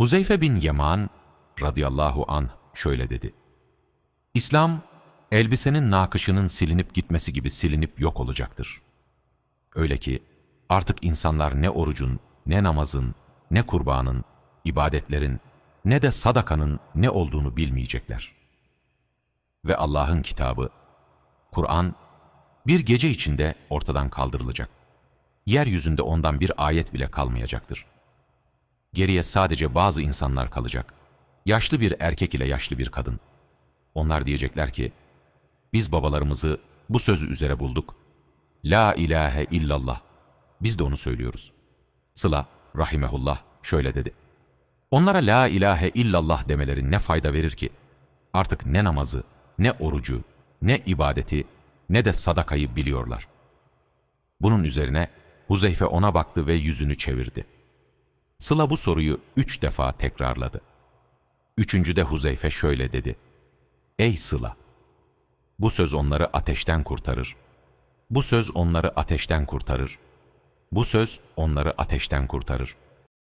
Huzeyfe bin Yaman radıyallahu anh şöyle dedi. İslam, elbisenin nakışının silinip gitmesi gibi silinip yok olacaktır. Öyle ki artık insanlar ne orucun, ne namazın, ne kurbanın, ibadetlerin, ne de sadakanın ne olduğunu bilmeyecekler. Ve Allah'ın kitabı, Kur'an, bir gece içinde ortadan kaldırılacak. Yeryüzünde ondan bir ayet bile kalmayacaktır. Geriye sadece bazı insanlar kalacak. Yaşlı bir erkek ile yaşlı bir kadın. Onlar diyecekler ki, biz babalarımızı bu sözü üzere bulduk. La ilahe illallah. Biz de onu söylüyoruz. Sıla, rahimehullah, şöyle dedi. Onlara la ilahe illallah demeleri ne fayda verir ki? Artık ne namazı, ne orucu, ne ibadeti, ne de sadakayı biliyorlar. Bunun üzerine Huzeyfe ona baktı ve yüzünü çevirdi. Sıla bu soruyu üç defa tekrarladı. Üçüncüde Huzeyfe şöyle dedi. Ey Sıla! Bu söz onları ateşten kurtarır. Bu söz onları ateşten kurtarır. Bu söz onları ateşten kurtarır.